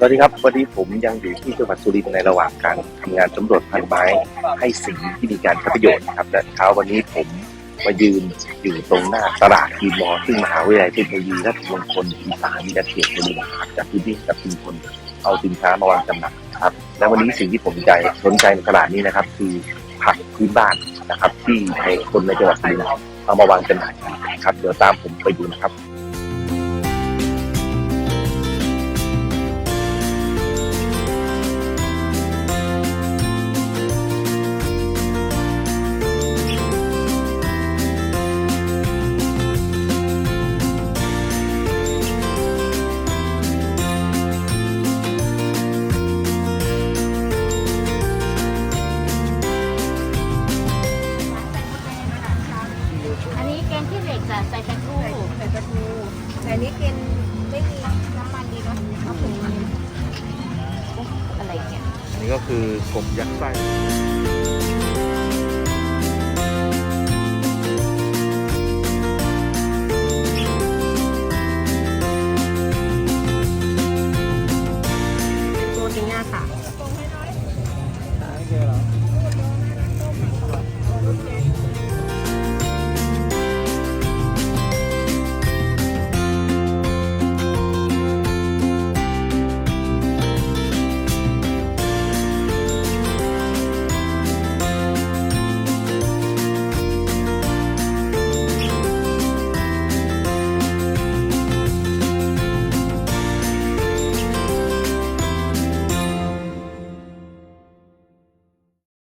สวัสดีครับวันนี้ผมยังอยู่ที่จังหวัดสุรินทร์ในระหว่างการทำงานสำรวจพันธุ์ไม้ให้สิ่งที่มีการใช้ประโยชน์ครับและเช้าวันนี้ผมมายืนอยู่ตรงหน้าตลาดกีมอซึ่งมหาวิทยาลัยเทคโนโลยีราชมงคลอีสานมีการเขียนเป็นนะครับจากพื้นที่กับชุมชนเอาสินค้ามาวางจำหน่ายครับ และวันนี้สิ่งที่ผมใจสนใจในตลาดนี้นะครับ คือผักพื้นบ้านนะครับ ที่ในคนในจังหวัดสุรินทร์เอามาวางจำหน่ายกันครับเดี๋ยวตามผมไปดูนะครับ จ้ะใส่แตงทูใส่ปลาทูแต่นี่กินไม่มีน้ำมันดีเนาะเอาผงอะไรเนี่ยอันนี้ก็คือกบยัดไส้ตัวนี้ค่ะ